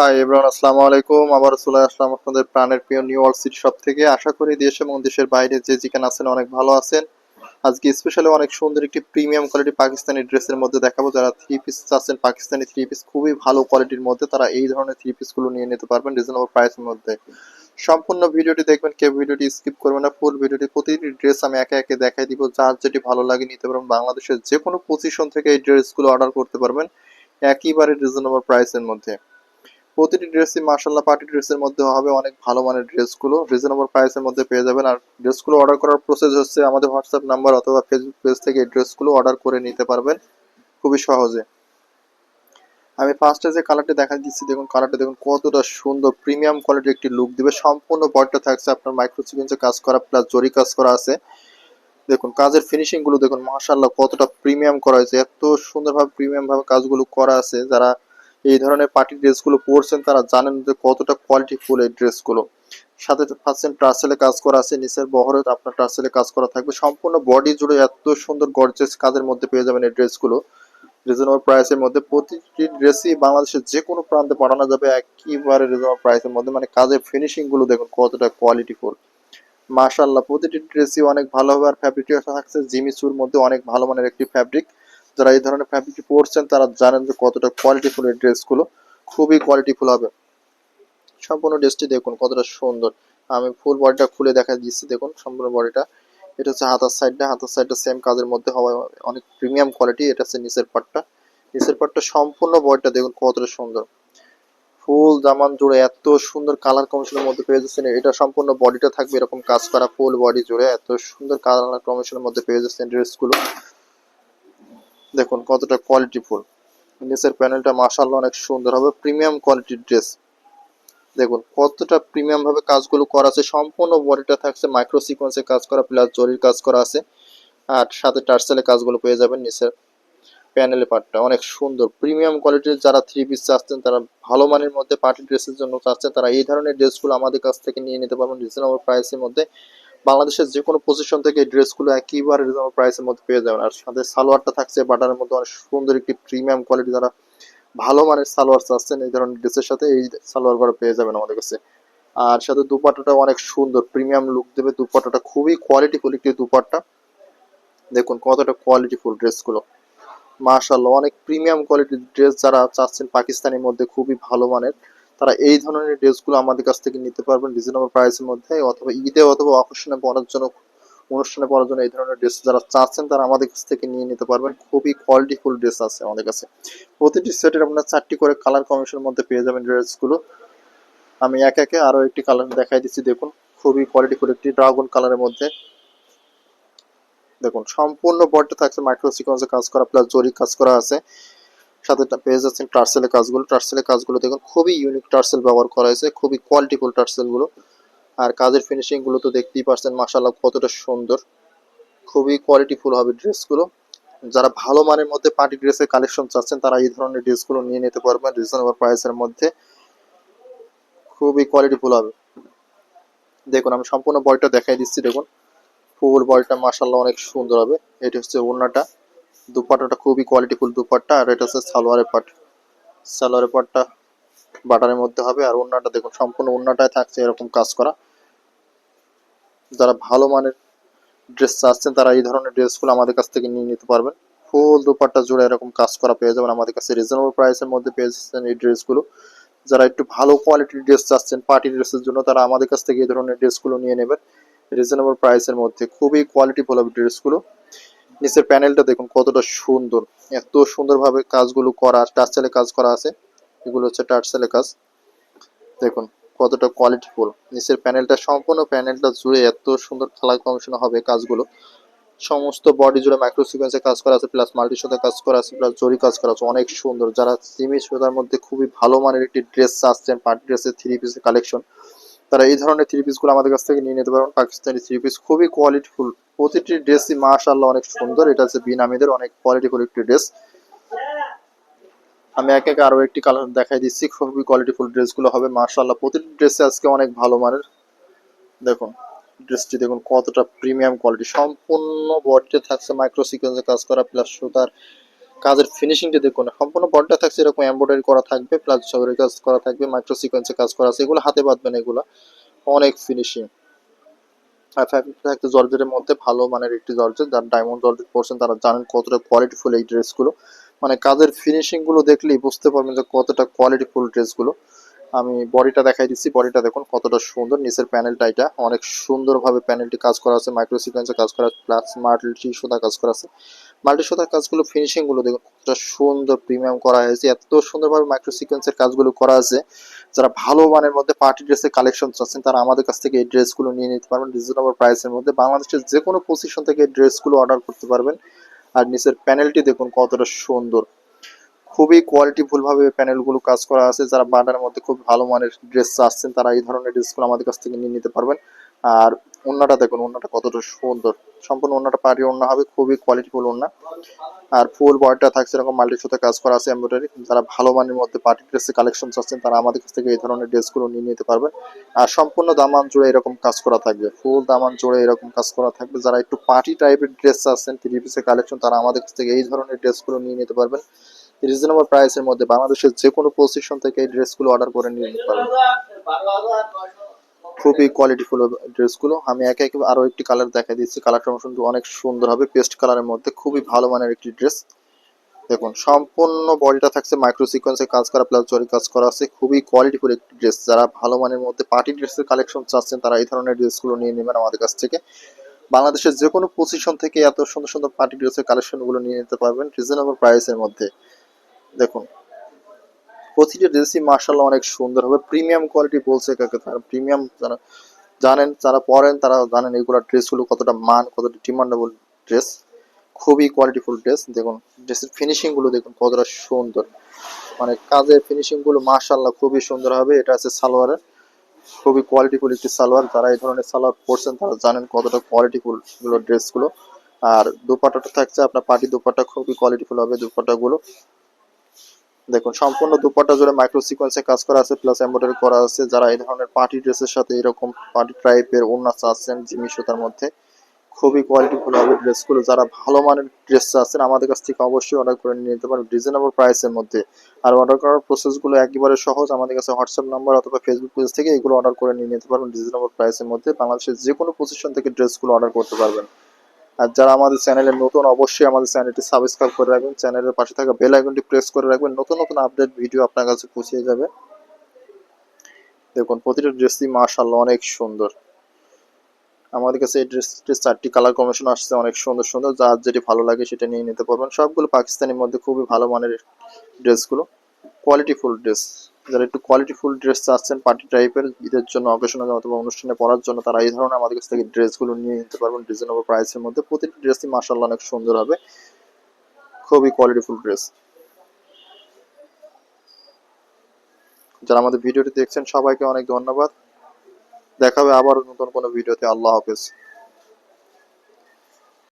Hi everyone আসসালামু আলাইকুম। আবার চলে আসলাম আপনাদের প্রাণের প্রিয় নিউ ওয়ার্ল্ড সিটি শপ থেকে। আশা করি দেশ এবং দেশের বাইরে যে যেখানে আছেন অনেক ভালো আছেন। আজকে স্পেশালি অনেক সুন্দর একটি প্রিমিয়াম কোয়ালিটি পাকিস্তানি ড্রেসের মধ্যে দেখাবো। যারা থ্রি পিস চাচ্ছেন পাকিস্তানি থ্রি পিস খুবই ভালো কোয়ালিটির মধ্যে তারা এই ধরনের থ্রি পিসগুলো নিয়ে নিতে পারবেন রিজনেবল প্রাইসের মধ্যে। সম্পূর্ণ ভিডিওটি দেখবেন, কেউ ভিডিওটি স্কিপ করবেন না। ফুল ভিডিওটি প্রতিটি ড্রেস আমি একে একে দেখাই দিব। যার যেটি ভালো লাগে নিতে পারবেন। বাংলাদেশের যে কোনো পজিশন থেকে এই ড্রেসগুলো অর্ডার করতে পারবেন। একইবারে রিজনেবল প্রাইসের মধ্যে। প্রতিটি ড্রেসই মার্শাল্লাহ পার্টি ড্রেসের মধ্যে হবে, অনেক ভালো মানের ড্রেসগুলো। রিজনেবল প্রাইসের মধ্যে পেয়ে যাবেন। আর ড্রেসগুলো অর্ডার করার প্রসেস হচ্ছে আমাদের হোয়াটসঅ্যাপ নাম্বার অথবা ফেসবুক পেজ থেকে ড্রেসগুলো অর্ডার করে নিতে পারবেন খুবই সহজে। আমি ফার্স্টে যে কালারটি দেখা দিচ্ছি, দেখুন কালারটা দেখুন কতটা সুন্দর প্রিমিয়াম কোয়ালিটির একটি লুক দিবে। সম্পূর্ণ বডিটা থাকছে আপনার মাইক্রো সিকুয়েন্সে কাজ করা প্লাস জরি কাজ করা আছে। দেখুন কাজের ফিনিশিংগুলো দেখুন মাশাল্লাহ কতটা প্রিমিয়াম করা হয়েছে। এত সুন্দরভাবে প্রিমিয়াম ভাবে কাজগুলো করা আছে, যারা এই ধরনের পার্টি ড্রেসগুলো পরছেন, তারা জানেন যে কতটা কোয়ালিটি ফুল এই ড্রেসগুলো সাথে পাচ্ছেন টার্সেলে কাজ করা আছে, নিচের বহরে আপনার টার্সেলে কাজ করা থাকবে। সম্পূর্ণ বডি জুড়ে এত সুন্দর গর্জেস কাজের মধ্যে পেয়ে যাবেন এই ড্রেসগুলো রিজনেবল প্রাইসের মধ্যে। প্রতিটি ড্রেসই বাংলাদেশের যে কোনো প্রান্তে পাঠানো যাবে, একেবারে রিজনেবল প্রাইসের মধ্যে। মানে কাজের ফিনিশিংগুলো দেখুন কতটা কোয়ালিটি ফুল। মাশাল্লাহ প্রতিটি ড্রেসই অনেক ভালো হবে। আর ফ্যাব্রিকটা থাকছে জিমি জিমিচুর মধ্যে অনেক ভালো মানের একটি ফ্যাব্রিক যারা এই ধরনের ফ্যাব্রিকটি পরছেন তারা জানেন যে কতটা কোয়ালিটিফুল এই ড্রেসগুলো খুবই কোয়ালিটিফুল হবে। সম্পূর্ণ ড্রেসটি দেখুন, কতটা সুন্দর। আমি ফুল বডিটা খুলে দেখা দিচ্ছি, দেখুন, সম্পূর্ণ বডিটা এটা হচ্ছে হাতার সাইডটা হাতার সাইডটা সেম কাজের মধ্যে হওয়া অনেক প্রিমিয়াম কোয়ালিটি এটা হচ্ছে নিচের পাটটা নিচের পাটটা সম্পূর্ণ বডিটা দেখুন, কতটা সুন্দর। ফুল জামান জুড়ে এত সুন্দর কালার কমিশনের মধ্যে পেয়ে যাচ্ছেন, এটা সম্পূর্ণ বডিটা থাকবে, এরকম কাজ করা ফুল বডি জুড়ে এত সুন্দর কালার কমিশনের মধ্যে পেয়ে যাচ্ছেন ড্রেসগুলো দেখুন কতটা কোয়ালিটি ফুল। নিচের প্যানেলটা মাশাআল্লাহ অনেক সুন্দর হবে প্রিমিয়াম কোয়ালিটির ড্রেস দেখুন কতটা প্রিমিয়াম ভাবে কাজগুলো করা আছে, সম্পূর্ণ বডিটা থাকছে মাইক্রো সিকোয়েন্সে কাজ করা প্লাস জরির কাজ করা আছে। আর সাথে টার্সেলে কাজগুলো পেয়ে যাবেন নিচের প্যানেলে পার্টটা অনেক সুন্দর প্রিমিয়াম কোয়ালিটির যারা থ্রি পিস চাচ্ছেন, তারা ভালো মানের মধ্যে পার্টি ড্রেসের জন্য চাচ্ছেন, তারা এই ধরনের ড্রেসগুলো আমাদের কাছ থেকে নিয়ে নিতে পারবেন রিজনেবল প্রাইসের মধ্যে। বাংলাদেশের যে কোনো পজিশন থেকে এই ড্রেসগুলো একইবারে রিজনেবল প্রাইসের মধ্যে পেয়ে যাবেন। আর সাথে সালোয়ারটা থাকছে, বাটারের মধ্যে অনেক সুন্দর একটি প্রিমিয়াম কোয়ালিটি যারা ভালো মানের সালোয়ার চাচ্ছেন, এই ধরনের ড্রেসের সাথে এই সালোয়ারগুলো পেয়ে যাবেন আমাদের কাছে। আর সাথে দুপাট্টাটা অনেক সুন্দর প্রিমিয়াম লুক দেবে দুপাট্টাটা, খুবই কোয়ালিটিফুল একটি দুপাট্টা। দেখুন কতটা কোয়ালিটিফুল ড্রেসগুলো মাশাল্লাহ অনেক প্রিমিয়াম কোয়ালিটির ড্রেস যারা চাচ্ছেন পাকিস্তানের মধ্যে, খুবই ভালো মানের। তারা এই ধরনের ড্রেসগুলো আমাদের কাছ থেকে নিতে পারবেন রিজনেবল প্রাইসের মধ্যে, অথবা ঈদে অথবা অকেশনে পরার জন্য অনুষ্ঠানে পরার জন্য এই ধরনের ড্রেস যারা চাচ্ছেন তারা আমাদের কাছ থেকে নিয়ে নিতে পারবেন। খুবই কোয়ালিটিফুল ড্রেস আছে আমাদের কাছে। প্রতিটি সেটের আপনার চারটি করে কালার কমিশনের মধ্যে পেয়ে যাবেন ড্রেসগুলো আমি এক একে আরও একটি কালার দেখাই দিচ্ছি, দেখুন। খুবই কোয়ালিটিফুল একটি ড্রাগন কালারের মধ্যে। দেখুন, সম্পূর্ণ বডিটা থাকছে মাইক্রো সিকোয়েন্সে কাজ করা প্লাস জরি কাজ করা আছে। সাথে পেয়ে যাচ্ছেন টার্সেলের কাজগুলো। টার্সেলের কাজগুলো দেখুন, খুবই ইউনিক টার্সেল ব্যবহার করা হয়েছে, খুবই কোয়ালিটিফুল টার্সেলগুলো। আর কাজের ফিনিশিংগুলো তো দেখতেই পারছেন মাসাল্লাহ কতটা সুন্দর। খুবই কোয়ালিটিফুল হবে ড্রেসগুলো যারা ভালো মানের মধ্যে পার্টি ড্রেসের কালেকশন চাচ্ছেন, তারা এই ধরনের ড্রেসগুলো নিয়ে নিতে পারবেন রিজনেবল প্রাইসের মধ্যে। খুবই কোয়ালিটিফুল হবে। দেখুন, আমি সম্পূর্ণ বডিটা দেখাই দিচ্ছি, দেখুন। ফুল বডিটা মাসাল্লাহ অনেক সুন্দর হবে। এটা হচ্ছে ওড়নাটা। দুপাট্টাটা খুবই কোয়ালিটিফুল দুপাট্টা, আর এটা হচ্ছে সালোয়ারের পাট। সালোয়ারের পাটটা বাটারের মধ্যে হবে, আর ওড়নাটা দেখুন, সম্পূর্ণ ওড়নাটায় থাকছে এরকম কাজ করা। যারা ভালো মানের ড্রেস চাচ্ছেন, তারা এই ধরনের ড্রেসগুলো আমাদের কাছ থেকে নিয়ে নিতে পারবেন। ফুল দুপাট্টা জুড়ে এরকম কাজ করা পেয়ে যাবেন, আমাদের কাছে রিজনেবল প্রাইসের মধ্যে পেয়ে যাচ্ছেন এই ড্রেসগুলো যারা একটু ভালো কোয়ালিটির ড্রেস চাচ্ছেন পার্টি ড্রেসের জন্য, তারা আমাদের কাছ থেকে এই ধরনের ড্রেসগুলো নিয়ে নেবেন। রিজনেবল প্রাইসের মধ্যে, খুবই কোয়ালিটিফুল হবে ড্রেসগুলো নিচের প্যানেলটা দেখুন, কতটা সুন্দর। এত সুন্দরভাবে কাজগুলো করা টার্সেলে কাজ করা আছে। এগুলো হচ্ছে টার্সেলে কাজ। দেখুন, কতটা কোয়ালিটিফুল নিচের প্যানেলটা, সম্পূর্ণ প্যানেলটা জুড়ে এত সুন্দর কালার কমিশন হবে কাজগুলো। সমস্ত বডি জুড়ে মাইক্রো সিকোয়েন্সে কাজ করা আছে প্লাস মাল্টি সুতা কাজ করা আছে প্লাস জরি কাজ করা আছে। অনেক সুন্দর। যারা সিমি সুতার মধ্যে খুবই ভালো মানের একটি ড্রেস চাচ্ছেন পার্টি ড্রেসের থ্রি পিসের কালেকশন তারা এই ধরনের থ্রি পিসগুলো আমাদের কাছ থেকে নিয়ে নিতে পারবেন পাকিস্তানি থ্রি পিস খুবই কোয়ালিটিফুল প্রতিটি ড্রেসই মাশাআল্লাহ অনেক সুন্দর। এটা হচ্ছে বিনামিদের অনেক কোয়ালিটিফুল একটি ড্রেস আমি এক এক আরও একটি কালার দেখাই দিচ্ছি। খুবই কোয়ালিটিফুল ড্রেসগুলো হবে। মাশাআল্লাহ, প্রতিটি ড্রেসে আজকে অনেক ভালো মানের। দেখুন ড্রেসটি দেখুন কতটা প্রিমিয়াম কোয়ালিটি সম্পূর্ণ বডিতে থাকছে মাইক্রো সিকোয়েন্সে কাজ করা প্লাস সুতার কাজের ফিনিশিংটা দেখুন, সম্পূর্ণ বডিটা থাকছে এরকম এমব্রয়ডারি করা থাকবে প্লাস জরি কাজ করা থাকবে মাইক্রো সিকোয়েন্সে কাজ করা আছে, এগুলো হাতে বাঁধবেন এগুলো, অনেক ফিনিশিং জর্জেটের মধ্যে ভালো মানের একটি জর্জেট, যার ডায়মন্ড জর্জেট পড়ছেন তারা জানেন কতটা কোয়ালিটিফুল এই ড্রেসগুলো মানে কাজের ফিনিশিংগুলো দেখলেই বুঝতে পারবেন যে কতটা কোয়ালিটিফুল ড্রেসগুলো আমি বডিটা দেখাই দিচ্ছি, বডিটা দেখুন কতটা সুন্দর, নিচের প্যানেলটা এটা, অনেক সুন্দরভাবে প্যানেলটি কাজ করা আছে মাইক্রো সিকোয়েন্সে কাজ করা আছে প্লাস মাল্টি সুতা কাজ করা আছে। মাল্টি কাজগুলো ফিনিশিংগুলো দেখুন, কতটা সুন্দর প্রিমিয়াম করা হয়েছে, এত সুন্দরভাবে মাইক্রো সিকোয়েন্সের কাজগুলো করা আছে। যারা ভালো মানের মধ্যে পার্টি ড্রেসের কালেকশন চাচ্ছেন, তারা আমাদের কাছ থেকে এই ড্রেসগুলো নিয়ে নিতে পারবেন রিজনেবল প্রাইসের মধ্যে। বাংলাদেশের যে কোনো পজিশন থেকে এই ড্রেসগুলো অর্ডার করতে পারবেন। আর নিচের প্যানেলটি দেখুন কতটা সুন্দর। খুবই কোয়ালিটিফুল ভাবে প্যানেলগুলো কাজ করা আছে। যারা বাটার মধ্যে খুব ভালো মানের ড্রেস চাচ্ছেন, তারা এই ধরনের ড্রেসগুলো আমাদের কাছ থেকে নিয়ে নিতে পারবেন। আর ওন্নাটা দেখুন ওন্নাটা কতটা সুন্দর। সম্পূর্ণ ওন্নাটা পাড়ি ওন্না হবে, খুবই কোয়ালিটিফুল ওন্না আর ফুল বয়টা থাকছে এরকম মাল্টি সুতা কাজ করা আছে এমব্রয়ডারি যারা ভালো মানের মধ্যে পার্টি ড্রেসের কালেকশন চাচ্ছেন তারা আমাদের কাছ থেকে এই ধরনের ড্রেসগুলো নিয়ে নিতে পারবেন। আর সম্পূর্ণ দামান জুড়ে এরকম কাজ করা থাকবে। ফুল দামান জুড়ে এরকম কাজ করা থাকবে। যারা একটু পার্টি টাইপের ড্রেস চাচ্ছেন থ্রি পিসের কালেকশন তারা আমাদের কাছ থেকে এই ধরনের ড্রেসগুলো নিয়ে নিতে পারবেন। রিজনেবল প্রাইসের মধ্যে বাংলাদেশের যে কোনো পজিশন থেকে এই ড্রেসগুলো অর্ডার করে নিয়ে নিতে পারবেন। খুবই কোয়ালিটিফুল ড্রেসগুলো আমি একে একে আরও একটি কালার দেখাই দিচ্ছি। কালারটা কিন্তু অনেক সুন্দর হবে। পেস্ট কালারের মধ্যে খুবই ভালো মানের একটি ড্রেস দেখুন, সম্পূর্ণ বডিটা থাকছে মাইক্রো সিকোয়েন্সে কাজ করা প্লাস জরি কাজ করা আছে। খুবই কোয়ালিটিফুল একটি ড্রেস যারা ভালো মানের মধ্যে পার্টি ড্রেসের কালেকশন চাচ্ছেন, তারা এই ধরনের ড্রেসগুলো নিয়ে নেবেন আমাদের কাছ থেকে। বাংলাদেশের যে কোনো পজিশন থেকে এত সুন্দর সুন্দর পার্টি ড্রেসের কালেকশনগুলো নিয়ে নিতে পারবেন রিজনেবল প্রাইসের মধ্যে। দেখুন প্রতিটা ড্রেসই মার্শাল্লাহ অনেক সুন্দর হবে। প্রিমিয়াম কোয়ালিটি বলছে কাকে তারা। প্রিমিয়াম যারা জানেন, যারা পরেন, তারা জানেন এগুলো ড্রেসগুলো কতটা মান, কতটা ডিমান্ডেবল ড্রেস খুবই কোয়ালিটিফুল ড্রেস দেখুন ড্রেসের ফিনিশিংগুলো দেখুন কতটা সুন্দর। মানে কাজের ফিনিশিংগুলো মার্শাল্লাহ খুবই সুন্দর হবে। এটা আছে সালোয়ারের। খুবই কোয়ালিটিফুল একটি সালোয়ার। যারা এই ধরনের সালোয়ার পরছেন, তারা জানেন কতটা কোয়ালিটিফুলগুলো ড্রেসগুলো আর দুপাটাটা থাকছে, আপনার পার্টি দুপাটা খুবই কোয়ালিটিফুল হবে দুপাটাগুলো দেখুন, সম্পূর্ণ দুপাট্টা জুড়ে মাইক্রো সিকোয়েন্সে কাজ করা আছে প্লাস এমব্রয়ডারি করা আছে। যারা এই ধরনের পার্টি ড্রেসের সাথে এরকম পার্টি টাইপের ওড়না চাচ্ছেন সুতার মধ্যে, খুবই কোয়ালিটিফুল হবে ড্রেসগুলো যারা ভালো মানের ড্রেস চাচ্ছেন, আমাদের কাছ থেকে অবশ্যই অর্ডার করে নিতে পারেন রিজনেবল প্রাইসের মধ্যে। আর অর্ডার করার প্রসেসগুলো একেবারে সহজ। আমাদের কাছে হোয়াটসঅ্যাপ নাম্বার অথবা ফেসবুক পেজ থেকে এগুলো অর্ডার করে নিয়ে নিতে পারবেন রিজনেবল প্রাইসের মধ্যে। বাংলাদেশের যে কোনো পজিশন থেকে ড্রেসগুলো অর্ডার করতে পারবেন। আর যারা আমাদের চ্যানেলে নতুন, অবশ্যই আমাদের চ্যানেলটি সাবস্ক্রাইব করে রাখবেন। চ্যানেলের পাশে থাকা বেল আইকনটি প্রেস করে রাখবেন। নতুন নতুন আপডেট ভিডিও আপনার কাছে পৌঁছে যাবে। দেখুন, প্রতিটা ড্রেসই মাশাআল্লাহ অনেক সুন্দর। আমাদের কাছে এই ড্রেসটির চারটি কালার কম্বিনেশন আসছে, অনেক সুন্দর সুন্দর। যার যেটি ভালো লাগে সেটা নিয়ে নিতে পারবেন। সবগুলো পাকিস্তানের মধ্যে খুবই ভালো মানের ড্রেসগুলো কোয়ালিটিফুল ড্রেস যারা একটু কোয়ালিটিফুল ড্রেস চাচ্ছেন পার্টি টাইপের ঈদের জন্য অকেশনাল অথবা অনুষ্ঠানে পরার জন্য, তারা এই ধরনের আমাদের কাছ থেকে ড্রেসগুলো নিয়ে নিতে পারবেন রিজনেবল প্রাইসের মধ্যে। প্রতিটি ড্রেসই মাসাল্লাহ অনেক সুন্দর হবে। খুবই কোয়ালিটিফুল ড্রেস যারা আমাদের ভিডিওটি দেখছেন, সবাইকে অনেক ধন্যবাদ। দেখা হবে আবার নতুন কোনো ভিডিওতে। আল্লাহ হাফেজ।